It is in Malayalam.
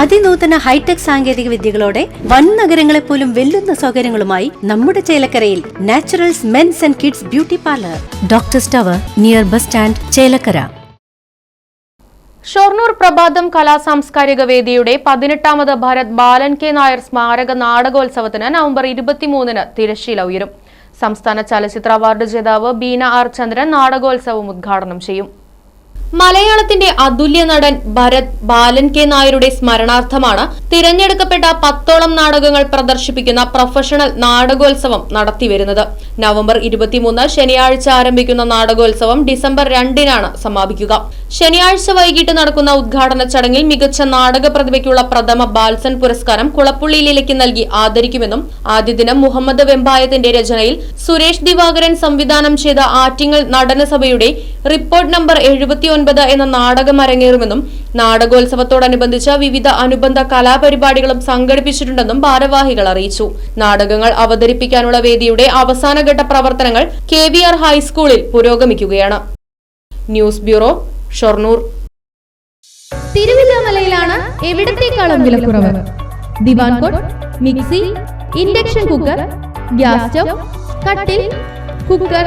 അതിനൂതന ഹൈടെക് സാങ്കേതിക വിദ്യകളോടെ വൻ നഗരങ്ങളെ പോലും വെല്ലുന്ന സൗകര്യങ്ങളുമായി നമ്മുടെ ചേലക്കരയിൽ Naturals men's and kids beauty parlour. Doctor സ്റ്റവർ near bus stand Chelakkara. Shoranur പ്രഭാതം കലാ സാംസ്കാരിക വേദിയുടെ പതിനെട്ടാമത് ഭാരത് ബാലൻ കെ നായർ സ്മാരക നാടകോത്സവത്തിന് നവംബർ ഇരുപത്തിമൂന്നിന് തിരശ്ശീല ഉയരും. സംസ്ഥാന ചലച്ചിത്ര അവാർഡ് ജേതാവ് ബീന ആർ ചന്ദ്രൻ നാടകോത്സവം ഉദ്ഘാടനം ചെയ്യും. മലയാളത്തിന്റെ അതുല്യ നടൻ ഭരത് ബാലൻ കെ നായരുടെ സ്മരണാർത്ഥമാണ് തിരഞ്ഞെടുക്കപ്പെട്ട പത്തോളം നാടകങ്ങൾ പ്രദർശിപ്പിക്കുന്ന പ്രൊഫഷണൽ നാടകോത്സവം നടത്തിവരുന്നത്. നവംബർ ഇരുപത്തിമൂന്ന് ശനിയാഴ്ച ആരംഭിക്കുന്ന നാടകോത്സവം ഡിസംബർ രണ്ടിനാണ് സമാപിക്കുക. ശനിയാഴ്ച വൈകിട്ട് നടക്കുന്ന ഉദ്ഘാടന ചടങ്ങിൽ മികച്ച നാടക പ്രതിഭയ്ക്കുള്ള പ്രഥമ ബാൽസൻ പുരസ്കാരം കുളപ്പുള്ളി ലീലയ്ക്ക് നൽകി ആദരിക്കുമെന്നും ആദ്യ ദിനം മുഹമ്മദ് വെമ്പായത്തിന്റെ രചനയിൽ സുരേഷ് ദിവാകരൻ സംവിധാനം ചെയ്ത ആറ്റിങ്ങൽ നടനസഭയുടെ റിപ്പോർട്ട് നമ്പർ എഴുപത്തിയൊൻപത് എന്ന നാടകം അരങ്ങേറുമെന്നും നാടകോത്സവത്തോടനുബന്ധിച്ച് വിവിധ അനുബന്ധ കലാപരിപാടികളും സംഘടിപ്പിച്ചിട്ടുണ്ടെന്നും ഭാരവാഹികൾ അറിയിച്ചു. നാടകങ്ങൾ അവതരിപ്പിക്കാനുള്ള വേദിയുടെ അവസാനഘട്ട പ്രവർത്തനങ്ങൾ കെ ഹൈസ്കൂളിൽ പുരോഗമിക്കുകയാണ്. News bureau Shoranur. തിരുവില്ലാമലയിലാണ് എവിടത്തേക്കാളും വിലക്കുറവ്? Divan cot mixie induction cooker gas stove കട്ടിൽ കുക്കർ